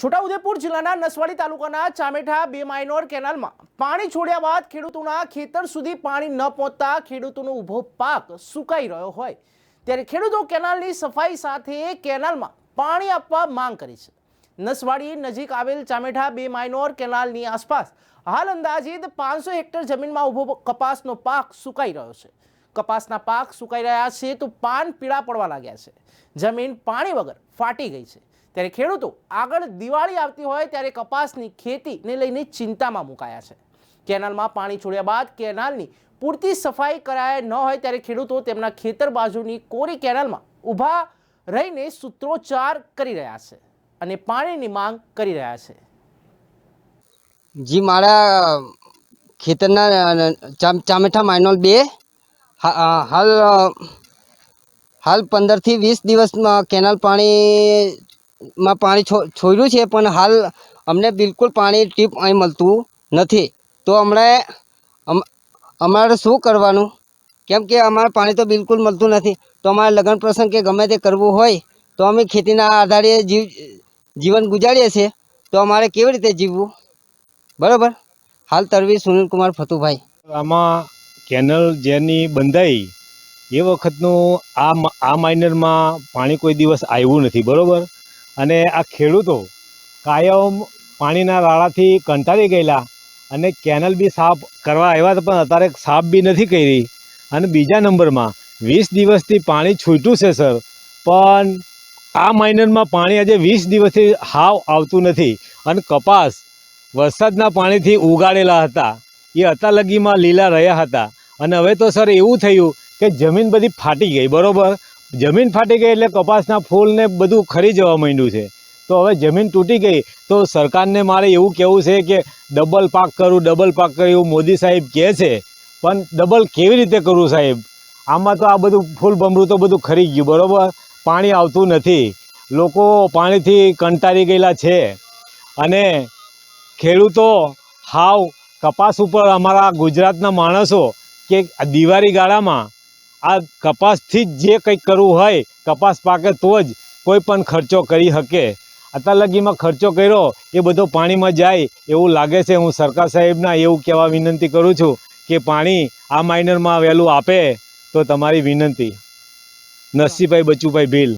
છોટાઉદેપુર જિલ્લાના નસવાડી તાલુકાના ચામેઠા બે માઇનોર કેનાલમાં પાણી છોડ્યા બાદ ખેડૂતોના ખેતર સુધી પાણી ન પહોંચતા ખેડૂતોનો ઊભો પાક સુકાઈ રહ્યો હોય. ત્યારે ખેડૂતો કેનાલની સફાઈ સાથે કેનાલમાં પાણી આપવા માંગ કરી છે. નસવાડી નજીક આવેલ ચામેઠા બે માઇનોર કેનાલની આસપાસ હાલ અંદાજિત પાંચસો હેક્ટર જમીનમાં ઊભો કપાસનો પાક સુકાઈ રહ્યો છે. કપાસના પાક સુકાઈ રહ્યા છે તો પાન પીળા પડવા લાગ્યા છે. જમીન પાણી વગર ફાટી ગઈ છે. ત્યારે ખેડૂતો આગળ દિવાળી આવતી હોય ત્યારે કપાસની ખેતીને લઈને ચિંતામાં મુકાયા છે. કેનાલમાં પાણી છોડ્યા બાદ કેનાલની પૂરતી સફાઈ કરાયા ન હોય ત્યારે ખેડૂતો તેમના ખેતર બાજુની કોરી કેનાલમાં ઊભા રહીને સૂત્રોચ્ચાર કરી રહ્યા છે અને પાણીની માંગ કરી રહ્યા છે. જી, મારા ખેતરના ચામેઠા માઇનોલ બે હાલ હાલ પંદરથી વીસ દિવસમાં કેનાલ પાણીમાં પાણી છોડ્યું છે, પણ હાલ અમને બિલકુલ પાણી ટીપ અહીં મળતું નથી. તો હમણાં અમ, અમારે શું કરવાનું? કેમ કે અમારે પાણી તો બિલકુલ મળતું નથી. તો અમારે લગ્ન પ્રસંગ કે ગમે તે કરવું હોય, તો અમે ખેતીના આધારે જીવ, જીવન ગુજારીએ છીએ. તો અમારે કેવી રીતે જીવવું? બરાબર? હાલ તરવી સુનિલકુમાર ફતુભાઈ. આમાં કેનલ જેની બંધાઈ, એ વખતનું આ મ- આ માઇનરમાં પાણી કોઈ દિવસ આવ્યું નથી, બરોબર? અને આ ખેડૂતો કાયમ પાણીના રાળાથી કંટાળી ગયેલા અને કેનલ બી સાફ કરવા આવ્યા હતા, પણ અત્યારે સાફ બી નથી કરી. અને બીજા નંબરમાં, વીસ દિવસથી પાણી છૂટ્યું છે, સર. પણ આ માઇનરમાં પાણી આજે વીસ દિવસથી હાવ આવતું નથી. અને કપાસ વરસાદના પાણીથી ઉગાડેલા હતા. એ અતાલગીમાં લીલા રહ્યા હતા. અને હવે તો, સર, એવું થયું કે જમીન બધી ફાટી ગઈ, બરોબર? જમીન ફાટી ગઈ એટલે કપાસના ફૂલને બધું ખરી જવા માંડ્યું છે. તો હવે જમીન તૂટી ગઈ, તો સરકારને મારે એવું કહેવું છે કે ડબલ પાક કરું, ડબલ પાક કરું મોદી સાહેબ કહે છે. પણ ડબલ કેવી રીતે કરવું સાહેબ? આમાં તો આ બધું ફૂલ બમરું તો બધું ખરી ગયું, બરાબર? પાણી આવતું નથી. લોકો પાણીથી કંટાળી ગયેલા છે. અને ખેડૂતો હાવ કપાસ ઉપર અમારા ગુજરાતના માણસો કે દિવાળી ગાળામાં આ કપાસથી જ જે કંઈક કરવું હોય, કપાસ પાકે તો જ કોઈ પણ ખર્ચો કરી શકે. અત્યાર ખર્ચો કર્યો, એ બધો પાણીમાં જાય, એવું લાગે છે. હું સરકાર સાહેબના એવું કહેવા વિનંતી કરું છું કે પાણી આ માઇનરમાં વહેલું આપે, તો તમારી વિનંતી. નરસિંહભાઈ બચુભાઈ ભીલ.